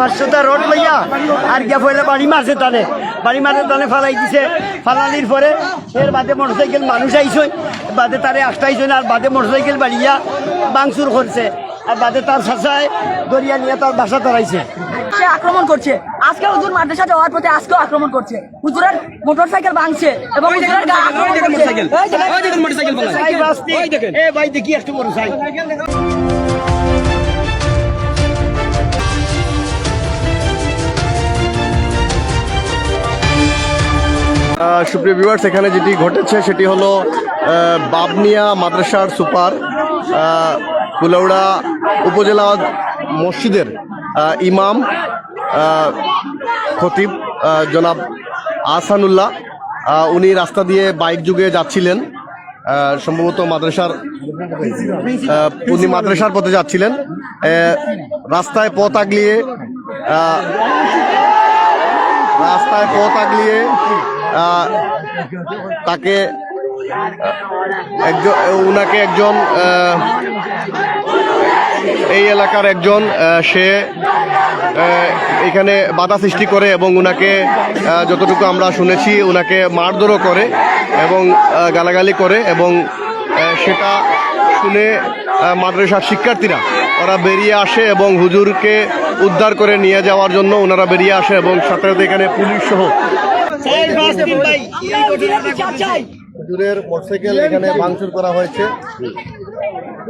পাঁচশোটা রড লইয়া আর গিয়া পয়লা বাড়ি মারছে তানে। বাড়ি মারছে তানে ফালাই দিছে। ফালানির পরে এর বাদে মোটরসাইকেল মানুষ আইসই বাদে তারে আটটাইছেন আর বাদে মোটরসাইকেল বাড়িয়া বাংচুর করছে। আর বাদে তার শাসায় দরিয়া নিয়ে তার বাসা তারাইছে সে আক্রমণ করছে। আজকে হুজুর মাদ্রাসা যাওয়ার পথে আজকেও আক্রমণ করছে। হুজুরের মোটরসাইকেল ভাঙছে এবং হুজুরের গা আক্রমণ করছে। এই দেখেন, সাই বাস্তি এ ভাই দেখি একটু বড় সুপ্রিয় ভিউয়ার্স এখানে যেটি ঘটেছে সেটি হলো বাবনিয়া মাদ্রাসার সুপার কুলাউড়া উপজেলা মসজিদের ইমাম খতিব জনাব আহসানুল্লাহ উনি রাস্তা দিয়ে বাইক যুগে যাচ্ছিলেন সম্ভবত মাদ্রাসার উনি মাদ্রাসার পথে যাচ্ছিলেন রাস্তায় পথ আগলিয়ে রাস্তায় পথ আগলিয়ে তাকে একজন উনাকে একজন এই এলাকার একজন সে এখানে বাধা সৃষ্টি করে এবং আহ, যতটুকু আমরা শুনেছি উনাকে মারধরও করে এবং গালাগালি করে এবং সেটা শুনে মাদ্রাসার শিক্ষার্থীরা ওরা বেরিয়ে আসে এবং হুজুরকে উদ্ধার করে নিয়ে যাওয়ার জন্য ওনারা বেরিয়ে আসে এবং সাথে সাথে এখানে পুলিশ সহ হুজুরের মোটরসাইকেল এখানে ভাঙচুর করা হয়েছে।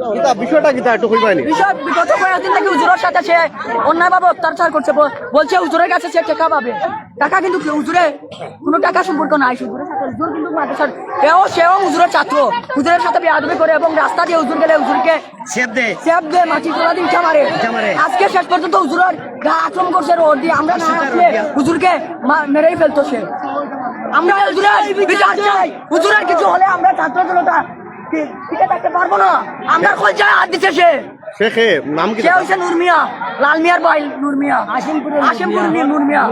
কিতা বিষয়টা কিতা একটু কইবানি বিষয় বিগত কয়েকদিন থেকে হুজুরের সাথে সে অন্যায়ভাবে অত্যাচার করছে বলছে হুজুরের কাছে সে টাকা পাবে। টাকা কিন্তু হুজুরে কোনো টাকা সম্পর্ক নাই হুজুরের সাথে। হুজুর কিন্তু মাদ্রাসার এও সেও হুজুরের ছাত্র। হুজুরের সাথে বেয়াদবি করে এবং রাস্তা দিয়ে হুজুর গেলে হুজুরকে দে। মাটি তোলা মারে। আজকে শেষ পর্যন্ত হুজুরের গা আক্রমণ করছে রোড দিয়ে। আমরা না আসলে হুজুরকে মা- মেরেই ফেলতো সে। আমরা হুজুরের বিচার চাই। হুজুরের কিছু হলে আমরা ছাত্র জনতা টিকে থাকতে পারব না? আমরা হাত দিচ্ছে সে। শেখে নাম কি সে নুরমিয়া লাল মিয়ার ভাই নুরমিয়া আসিমপুর আসিমপুর নুরমিয়া নূর মিয়া।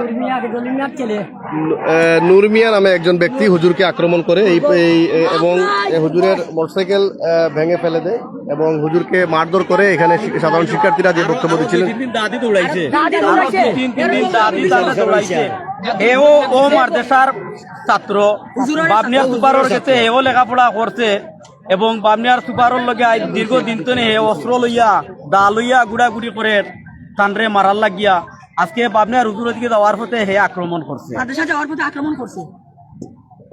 নামে একজন ব্যক্তি হুজুরকে আক্রমণ করে এই এবং হুজুরের মোটরসাইকেল আহ, ভেঙে ফেলে দেয় এবং হুজুরকে মারধর করে এখানে সাধারণ শিক্ষার্থীরা যে বক্তব্য দিচ্ছিলেন দাদি দৌড়াইছে। এও ও মাদ্রাসার ছাত্র বাবনিয়ার সুপারর কাছে এও লেখাপড়া করছে এবং বাবনিয়ার সুপারর লগে দীর্ঘদিন তো হে অস্ত্র লইয়া দা লইয়া গুড়াগুড়ি করে তানরে মারার লাগিয়া। আজকে বাবনিয়ার হুজুরের দিকে যাওয়ার পথে হে আক্রমণ করছে মাদ্রাসা যাওয়ার পথে আক্রমণ করছে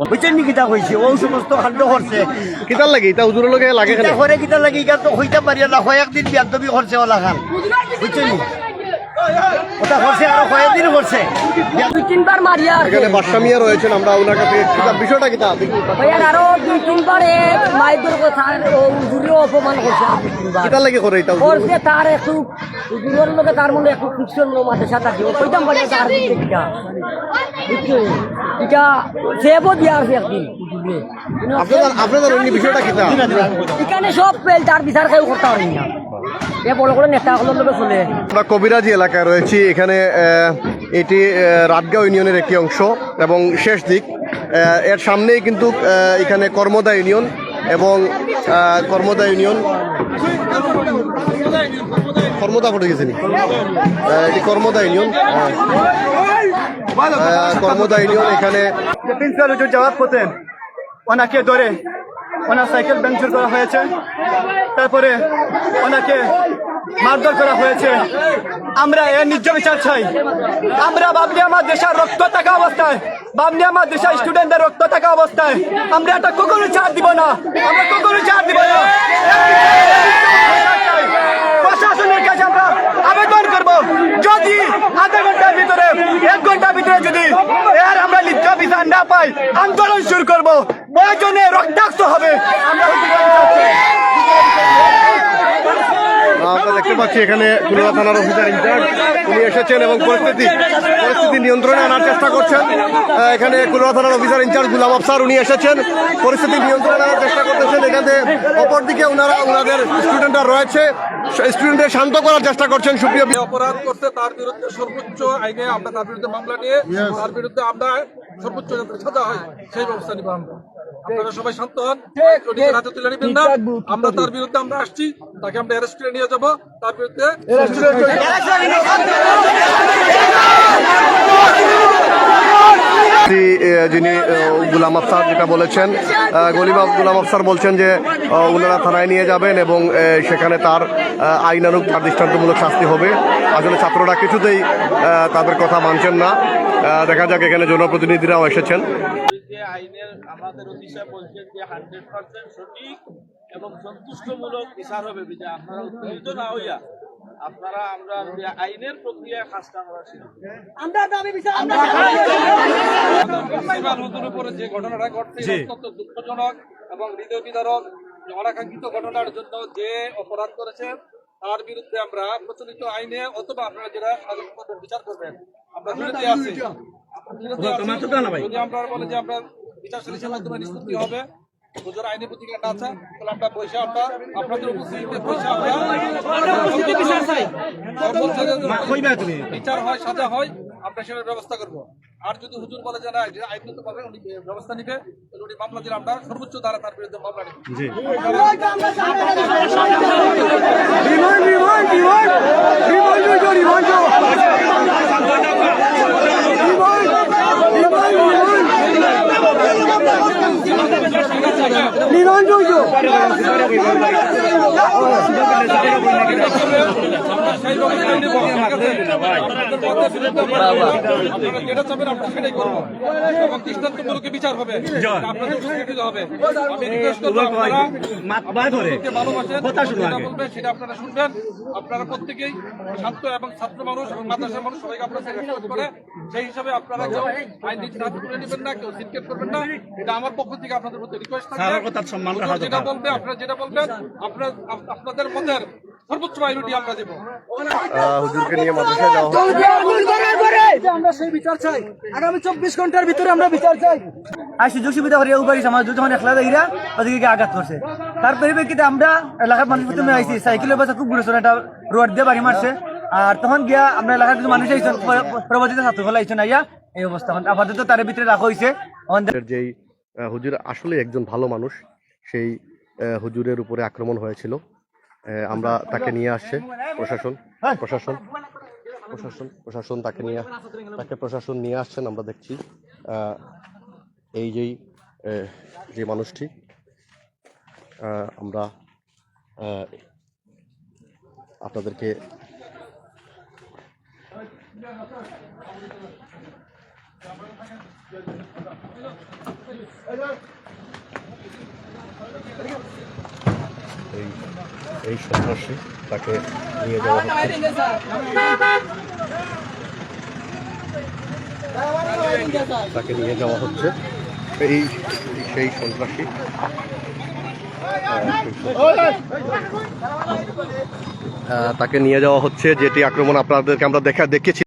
বুঝছেন নি কিতা হয়েছে ও সমস্ত খাদ্য করছে কিতার লাগে? হুজুরের লগে লাগে কিতা কেন করে কিতা লাগি ইকা তো হইতে পারি না কয়েকদিন বিয়াদবি করছে ওলা খান বুঝছেন নি? ওটা করছে আরও কয়েকদিন করছে। দুই তিনবার মারিয়া এখানে বাদশা রয়েছেন আমরা ওনার কাছে কিতা বিষয়টা কিতা দেখি। আরও দুই তিনবার মাইদুর কথা ও অপমান করছে দুই তিনবার। কিতার লাগে করে এটা করছে তার একটু হুজুরের লোকে তার মনে একটু ফিকশন মাদ্রাসা থাকে ও কইতাম পারি তার দিকে এটা। বুঝছ? সেবও দিয়া আছে একদিন। আপনাদের আপনাদের বিষয়টা কিতা এখানে সব পেল তার বিচার কেউ করতে পারি না। এ বড় করে নেতা লোকে চলে আমরা কবিরাজি এলাকায় রয়েছি এখানে এটি রাতগাঁও ইউনিয়নের একটি অংশ এবং শেষ দিক। এর সামনেই কিন্তু আহ, এখানে কর্মদা ইউনিয়ন এবং আহ, কর্মদা ইউনিয়ন কর্মদা পড়ে গেছেনি এটি কর্মদা ইউনিয়ন। কর্মদা ইউনিয়ন এখানে প্রিন্সিপাল হুজুর যাওয়ার ওনাকে ধরে ওনার সাইকেল ব্যাংচুর করা হয়েছে। তারপরে ওনাকে মারধর করা হয়েছে। আমরা এর নিজ বিচার চাই। আমরা বাবলি আমার দেশের রক্ত থাকা অবস্থায়, বাবলি আমার দেশের স্টুডেন্টদের রক্ত থাকা অবস্থায়, আমরা এটা কখনো ছাড় দিব না। আমরা কখনো ছাড় দিব না। প্রশাসনের কাছে আমরা আবেদন করব, যদি আধা ঘণ্টার ভিতরে, এক ঘণ্টার ভিতরে যদি এর আমরা লিপ্ত বিচার না পাই, আন্দোলন শুরু করব। প্রয়োজনে রক্তাক্ত হবে আমরা আমরা দেখতে পাচ্ছি এখানে কুলিয়া থানার অফিসার ইনচার্জ উনি এসেছেন এবং পরিস্থিতি পরিস্থিতি নিয়ন্ত্রণে আনার চেষ্টা করছেন। এখানে কুলিয়া থানার অফিসার ইনচার্জ গুলাম আফসার উনি এসেছেন। পরিস্থিতি নিয়ন্ত্রণে আনার চেষ্টা করতেছেন। এখানে অপরদিকে ওনারা ওনাদের স্টুডেন্টরা রয়েছে। স্টুডেন্টদের শান্ত করার চেষ্টা করছেন সুপ্রিয় অপরাধ করছে তার বিরুদ্ধে সর্বোচ্চ আইনে আমরা তার বিরুদ্ধে মামলা নিয়ে তার বিরুদ্ধে আমরা সর্বোচ্চ সাজা হয় সেই ব্যবস্থা নিব আমরা। আপনারা সবাই শান্ত হন। হাতে তুলে নেবেন না আমরা তার বিরুদ্ধে আমরা আসছি তাকে আমরা অ্যারেস্ট করে নিয়ে যাব তার বিরুদ্ধে যিনি গুলাম আফসার যেটা বলেছেন গলিম গুলাম আফসার বলছেন যে ওনারা থানায় নিয়ে যাবেন এবং সেখানে তার আইনানুক তার দৃষ্টান্তমূলক শাস্তি হবে। আসলে ছাত্ররা কিছুতেই আহ, তাদের কথা মানছেন না। দেখা যাক এখানে জনপ্রতিনিধিরাও এসেছেন। আমাদের অফিসে বলছেন যে হান্ড্রেড পার্সেন্ট সঠিক এবং সন্তুষ্টমূলক বিচার হবে যে আপনারা উত্তেজিত না হইয়া আপনারা আমরা যে আইনের প্রক্রিয়া কাজটা ছিল প্রিন্সিপাল হুজুর উপরে যে ঘটনাটা ঘটছে অত্যন্ত দুঃখজনক এবং হৃদয় বিদারক অনাকাঙ্ক্ষিত ঘটনার জন্য যে অপরাধ করেছেন তার বিরুদ্ধে আমরা প্রচলিত আইনে অথবা আপনারা যেটা সাধারণ বিচার করবেন আমরা বিরোধী আছি। যদি আমরা বলে যে আমরা বিচার মাধ্যমে নিষ্পত্তি হবে? আইনি প্রতিক্রিয়া না আছে তাহলে আমরা পয়সা আমরা আপনাদের উপস্থিতিতে পয়সা আমরা বিচার হয় সাজা হয় আমরা সেটার ব্যবস্থা করব। আর যদি হুজুর বলে যে না এটা আইনত পাবে উনি ব্যবস্থা নিবে উনি মামলা দিলে আমরা সর্বোচ্চ দ্বারা তার বিরুদ্ধে মামলা নিব আমরা সেই ব্যবস্থা নিব ঠিক আছে? আপনাদের পক্ষে বিরুদ্ধে আমরা- আপনারা যেটা চাবেন আমরা সেটাই করব। এবং দৃষ্টান্তমূলক বিচার হবে। আপনাদের উপস্থিত হবে। আমি রিকোয়েস্ট করব আপনারা সেটা শুনবেন। প্রত্যেকেই শান্ত এবং ছাত্র মানুষ এবং মাদ্রাসার মানুষ সবাইকে আপনারা করে সেই হিসাবে আপনারা কেউ আইন নীতি হাতে তুলে নেবেন না কেউ সিনকেট করবেন না। এটা আমার পক্ষ থেকে আপনাদের প্রতি রিকোয়েস্ট থাকবে যেটা বলবে আপনারা যেটা বলবেন আপনার আপনাদের মধ্যে সর্বোচ্চ আমরা দেবো। হুজুরকে নিয়ে মাদ্রাসায় যাওয়া হচ্ছে। আমরা সেই বিচার চাই। আগামী চব্বিশ ঘণ্টার ভিতরে আমরা বিচার চাই। আর সুযোগ সুবিধা করে উপারিস আমার যখন একলা ওদিকে আঘাত করছে। তার পরিপ্রেক্ষিতে আমরা এলাকার মানুষ প্রথমে আইসি সাইকেলের বাসা খুব গুরুত্ব একটা রোড দিয়ে বাড়ি মারছে। আর তখন গিয়া আমরা এলাকার কিছু মানুষ আইসন পরবর্তীতে ছাত্র ফলে আইসন আইয়া এই অবস্থা। আপাতত তার ভিতরে রাখা হয়েছে আমাদের যেই হুজুর আসলে একজন ভালো মানুষ। সেই হুজুরের উপরে আক্রমণ হয়েছিল। আমরা তাকে নিয়ে আসছে। প্রশাসন প্রশাসন প্রশাসন প্রশাসন তাকে নিয়ে তাকে প্রশাসন নিয়ে আসছেন আমরা দেখছি। এই যেই যে মানুষটি আমরা আপনাদেরকে এই এই সন্ত্রাসী তাকে নিয়ে যাওয়া হচ্ছে। তাকে নিয়ে যাওয়া হচ্ছে। এই, সেই সন্ত্রাসী। তাকে নিয়ে যাওয়া হচ্ছে, যেটি আক্রমণ আপনাদেরকে আমরা দেখা দেখেছি